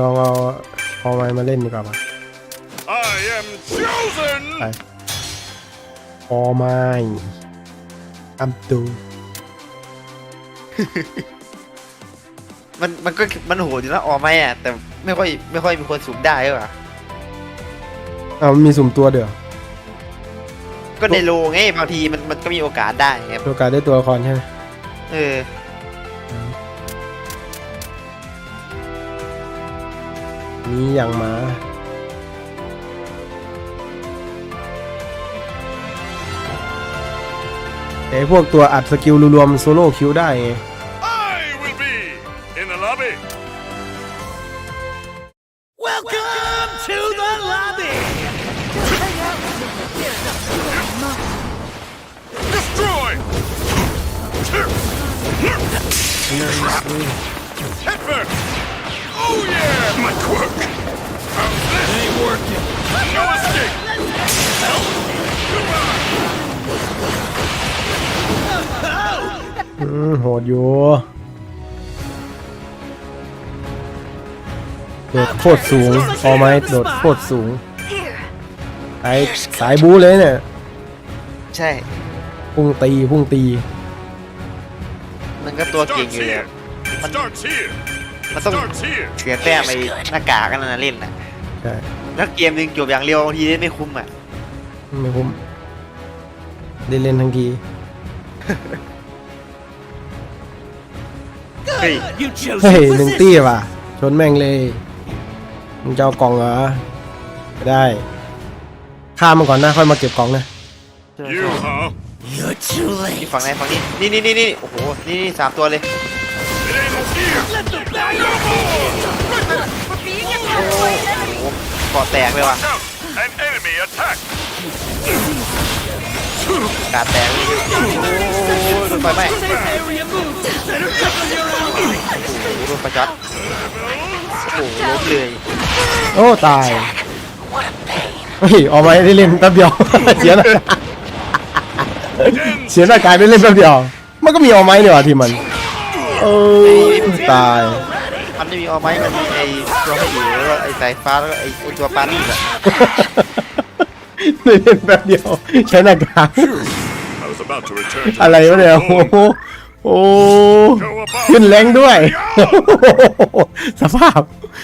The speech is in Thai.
ลองเอาเอาไม้มาเล่นดีกว่าปะ I am chosen! ไปพอไม้อัมตูมันมันก็มันโหดอยู่นะออกไหมอะแต่ไม่ค่อยไม่ค่อยมีคนสูงได้หรอเอามันมีสุ่มตัวเดี๋ยวก็ในโลไงบางทีมันมันก็มีโอกาสได้ไงโอกาสได้ตัวละครใช่ไหมเออ นี่อย่างหมาไอ้พวกตัวอัดสกิลรวมๆโซโล่คิวได้ไง I will be in the lobby. Welcome to the lobby! Destroy! Pepper! Oh yeah! My quirk! How's this? ain't working. No escape! อืมโหดอยู่โดดโคตรสูงพอไหมโดดโคตรสูงสายสายบู๊เลยเนี่ยใช่ พุ่งตีพุ่งตีมันก็ตัวเก่ง Starts อยู่เลย here. It starts here. It Mà tông- starts here. เสียแต้มไปหน้ากากกันนะเล่นน่ะใช่แล้วเกมหนึงจบอย่างเร็วบางทีเล่นไม่คุ้มอะไม่คุ้มได้เล่นทั้งทีเฮ้ย You chose เฮ้ย your หนึ่ง position. ตี้ว่ะ ชนแม่งเลยมึงจะเอากล่องเหรอไม่ได้ฆ่ามันก่อนนะค่อยมาเก็บกล่องนะ You, huh? You're too นี่ late. ฝั่งไหนฝั่งนี้นี่นี่นี่นี่โอ้โหนี่นี่สามตัวเลย It ain't here. Let the bad โอ้โหเกาะแตกเลยว่ะ An enemy attack. กาดแตก โอ้โหโดนไฟไหม้ โอ้โหโดนไฟช็อตโอ้โหล้มเลยโอ้ ตายเฮ้ยออกมาได้เล่นแป๊บเดียว เสียหน้าเสียหน้ากากได้เล่นแป๊บเดียว มันก็มีออกไม้เนี่ยว่ะทีมมันเออตาย มันไม่มีออาไหมมันมีไอ้ตัวให้อยู่แล้วก็ไอ้สายฟ้าแล้วก็ไอ้ตัวปานี่แหละในเล่นแบบเดียวใช้หน้ากาก I was about to return to อะไรวะเนี่ยโอ้โหโอ้ ขึ้นแรงด้วย สภาพ